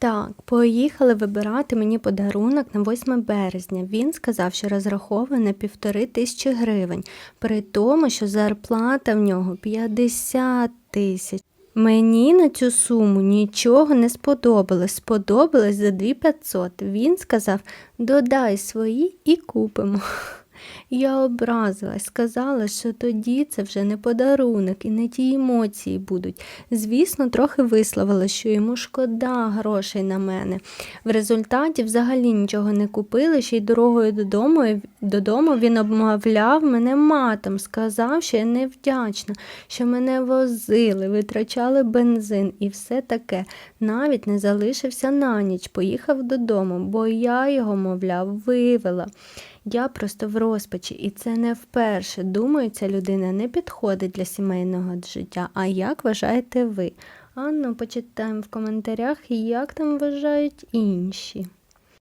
Так, поїхали вибирати мені подарунок на 8 березня. Він сказав, що розраховує на півтори тисячі гривень, при тому, що зарплата в нього 50 тисяч. Мені на цю суму нічого не сподобалось. Сподобалось за 2500. Він сказав: додай свої і купимо. Я образилась, сказала, що тоді це вже не подарунок і не ті емоції будуть. Звісно, трохи висловила, що йому шкода грошей на мене. В результаті взагалі нічого не купили, ще й дорогою додому, додому він обмовляв мене матом, сказав, що я невдячна, що мене возили, витрачали бензин і все таке. Навіть не залишився на ніч, поїхав додому, бо я його, мовляв, вивела. Я просто в розпачі, і це не вперше. Думаю, ця людина не підходить для сімейного життя. А як вважаєте ви? Анну, почитаємо в коментарях, як там вважають інші.